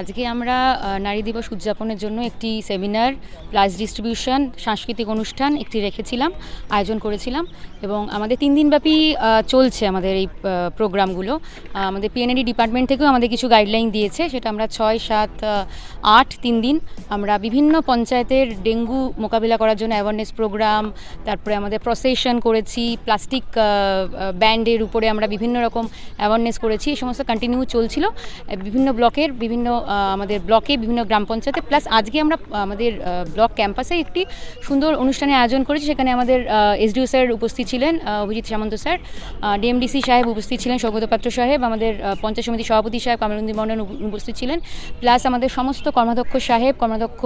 আজকে আমরা নারী দিবস উদযাপনের জন্য একটি সেমিনার প্লাস ডিস্ট্রিবিউশন, সাংস্কৃতিক অনুষ্ঠান একটি রেখেছিলাম, আয়োজন করেছিলাম এবং আমাদের তিন দিনব্যাপী চলছে আমাদের এই প্রোগ্রামগুলো। আমাদের পিএনএডি ডিপার্টমেন্ট থেকেও আমাদের কিছু গাইডলাইন দিয়েছে, সেটা আমরা ছয়, সাত আট, তিন দিন আমরা বিভিন্ন পঞ্চায়েতের ডেঙ্গু মোকাবিলা করার জন্য অ্যাওয়ারনেস প্রোগ্রাম তারপরে আমাদের প্রসেশন করেছি প্লাস্টিক ব্যান্ডের উপরে আমরা বিভিন্ন রকম অ্যাওয়ারনেস করেছি, এই সমস্ত কন্টিনিউ চলছিল। বিভিন্ন ব্লকের বিভিন্ন আমাদের ব্লকে বিভিন্ন গ্রাম পঞ্চায়েতে প্লাস আজকে আমরা আমাদের ব্লক ক্যাম্পাসে একটি সুন্দর অনুষ্ঠানের আয়োজন করেছি, সেখানে আমাদের এসডিও স্যার উপস্থিত ছিলেন অভিজিৎ সামন্ত স্যার ডিএমডিসি সাহেব উপস্থিত ছিলেন, সৌগত পাত্র সাহেব, আমাদের পঞ্চায়েত সমিতি সভাপতি সাহেব, কামরুন্দি মন্ডল উপস্থিত ছিলেন প্লাস আমাদের সমস্ত কর্মাধ্যক্ষ সাহেব, কর্মাধ্যক্ষ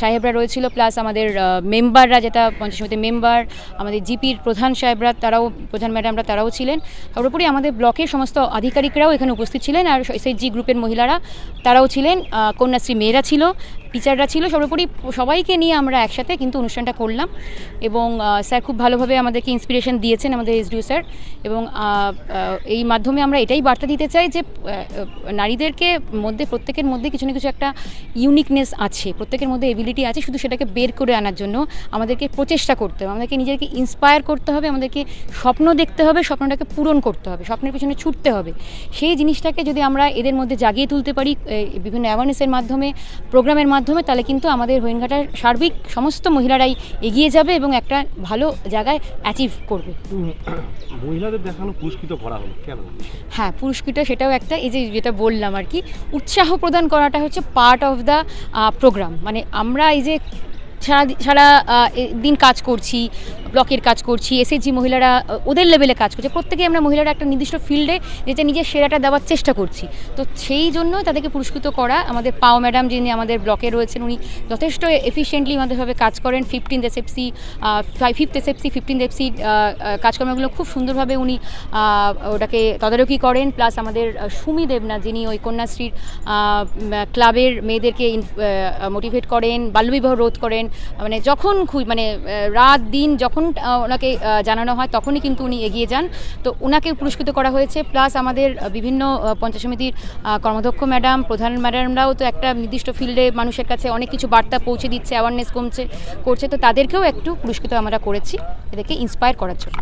সাহেবরা রয়েছিল প্লাস আমাদের মেম্বাররা যেটা পঞ্চায়েত সমিতির মেম্বার আমাদের জিপির প্রধান সাহেবরা, তারাও, প্রধান ম্যাডামরা তারাও ছিলেন। সর্বোপরি আমাদের ব্লকের সমস্ত আধিকারিকরাও এখানে উপস্থিত ছিলেন, আর এসএইচজি গ্রুপের মহিলারা তারাও ছিলেন কন্যাশ্রী মেয়েরা ছিল। টিচাররা ছিল সর্বোপরি সবাইকে নিয়ে আমরা একসাথে কিন্তু অনুষ্ঠানটা করলাম এবং স্যার খুব ভালোভাবে আমাদেরকে ইন্সপিরেশন দিয়েছেন আমাদের এসডিও স্যার এবং এই মাধ্যমে আমরা এটাই বার্তা দিতে চাই যে নারীদেরকে মধ্যে, প্রত্যেকের মধ্যে কিছু না কিছু একটা ইউনিকনেস আছে, প্রত্যেকের মধ্যে এবিলিটি আছে শুধু সেটাকে বের করে আনার জন্য আমাদেরকে প্রচেষ্টা করতে হবে, আমাদেরকে নিজেকে ইন্সপায়ার করতে হবে, আমাদেরকে স্বপ্ন দেখতে হবে, স্বপ্নটাকে পূরণ করতে হবে, স্বপ্নের পিছনে ছুটতে হবে। সেই জিনিসটাকে যদি আমরা এদের মধ্যে জাগিয়ে তুলতে পারি বিভিন্ন অ্যাওয়ারনেসের মাধ্যমে প্রোগ্রামের মাধ্যমে তাহলে কিন্তু আমাদের হরিণঘাটার সার্বিক সমস্ত মহিলারাই এগিয়ে যাবে এবং একটা ভালো জায়গায় অ্যাচিভ করবে। মহিলাদের দেখানো পুরস্কৃত করা হলো কেন? হ্যাঁ পুরস্কৃত সেটাও একটা এই যে যেটা বললাম আর কি উৎসাহ প্রদান করাটা হচ্ছে পার্ট অফ দ্য প্রোগ্রাম মানে আমরা এই যে সারা সারা দিন কাজ করছি ব্লকের কাজ করছি এসএসজি মহিলারা, ওদের লেভেলে কাজ করছে। প্রত্যেকেই আমরা মহিলারা একটা নির্দিষ্ট ফিল্ডে যেটা নিজের সেরাটা দেওয়ার চেষ্টা করছি। তো সেই জন্য তাদেরকে পুরস্কৃত করা আমাদের পাও ম্যাডাম যিনি আমাদের ব্লকে রয়েছেন, উনি যথেষ্ট এফিসিয়েন্টলি আমাদেরভাবে কাজ করেন। Fifteen SFC fifth SFC fifteen FC কাজকর্মগুলো খুব সুন্দরভাবে উনি ওটাকে তদারকি করেন। প্লাস আমাদের সুমি দেবনা যিনি ওই কন্যাশ্রীর ক্লাবের মেয়েদেরকে মোটিভেট করেন, বাল্যবিবাহ রোধ করেন। মানে যখন খুব মানে রাত দিন যখন আহ, ওনাকে জানানো হয় তখনই কিন্তু উনি এগিয়ে যান। তো ওনাকে পুরস্কৃত করা হয়েছে। প্লাস আমাদের বিভিন্ন পঞ্চায়েত সমিতির কর্মাধ্যক্ষ ম্যাডাম প্রধান ম্যাডামরাও তো একটা নির্দিষ্ট ফিল্ডে মানুষের কাছে অনেক কিছু বার্তা পৌঁছে দিচ্ছে অ্যাওয়ারনেস কমছে করছে। তো তাদেরকেও একটু পুরস্কৃত আমরা করেছি। এদেরকে ইন্সপায়ার করার জন্য।